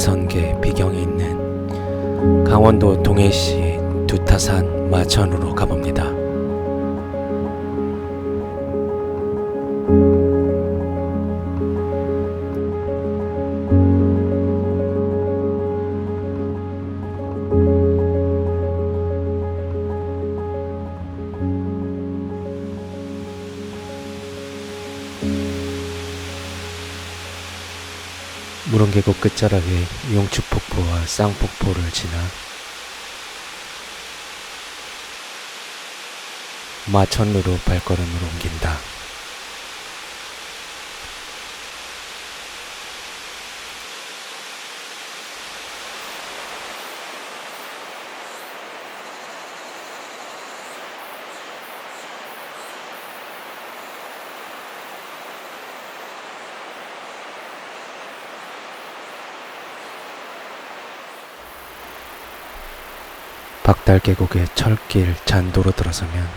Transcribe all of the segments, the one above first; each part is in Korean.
산성계 비경이 있는 강원도 동해시 두타산 마천으로 가봅니다. 무릉계곡 끝자락에 용축폭포와 쌍폭포를 지나 마천루로 발걸음을 옮긴다. 박달 계곡의 철길 잔도로 들어서면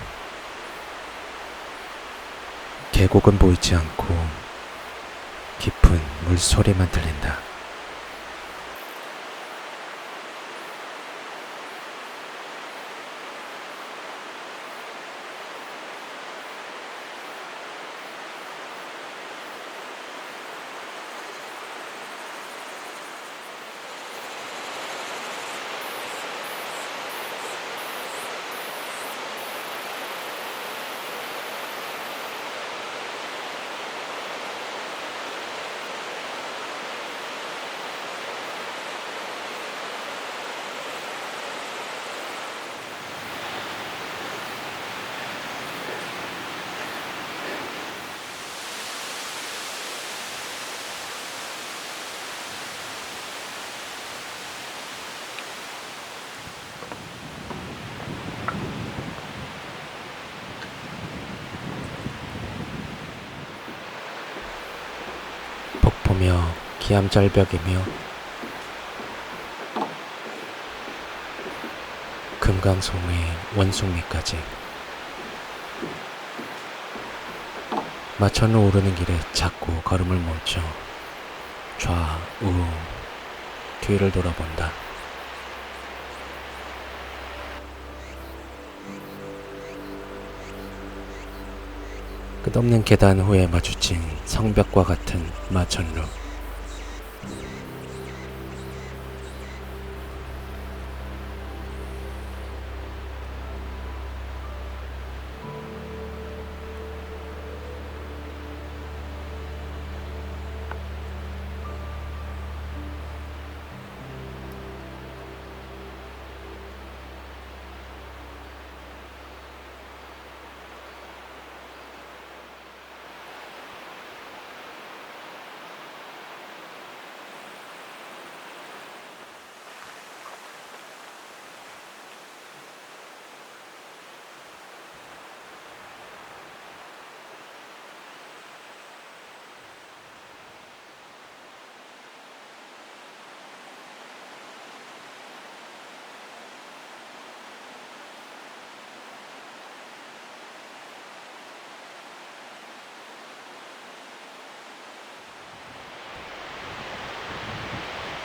계곡은 보이지 않고 깊은 물소리만 들린다. 폭포며 기암절벽이며 금강송의 원숭미까지 마천을 오르는 길에 자꾸 걸음을 멈춰 좌우 뒤를 돌아본다. 끝없는 계단 후에 마주친 성벽과 같은 마천루.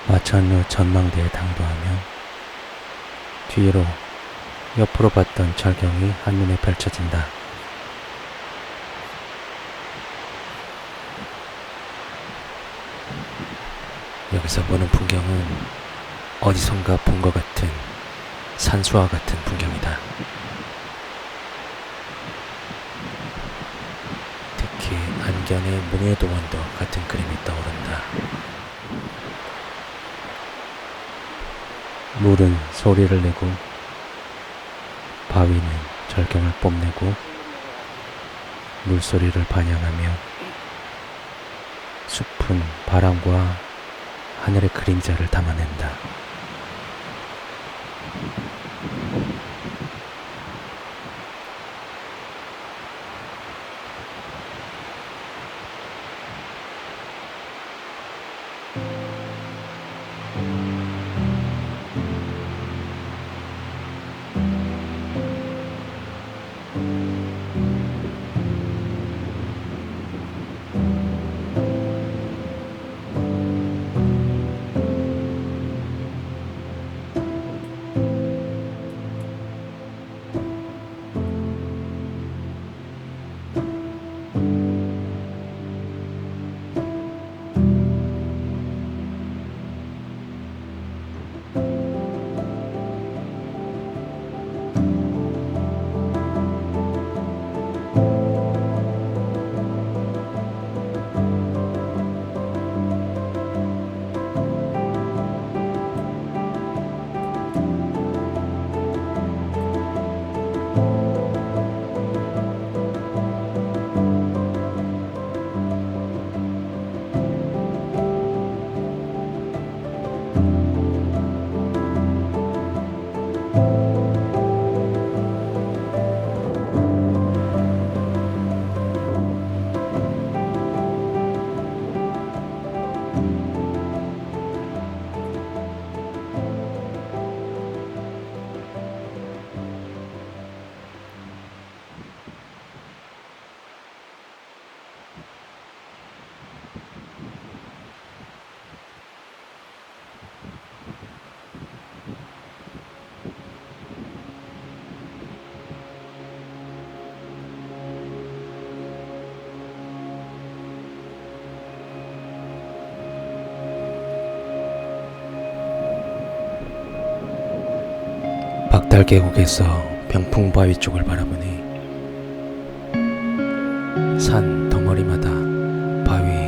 마천루 전망대에 당도하며 뒤로 옆으로 봤던 절경이 한눈에 펼쳐진다. 여기서 보는 풍경은 어디선가 본 것 같은 산수와 같은 풍경이다. 특히 안견의 몽유도원도 같은 그림이 떠오른다. 물은 소리를 내고 바위는 절경을 뽐내고 물소리를 반영하며 숲은 바람과 하늘의 그림자를 담아낸다. 앞달 계곡에서 병풍바위 쪽을 바라보니 산 덩어리마다 바위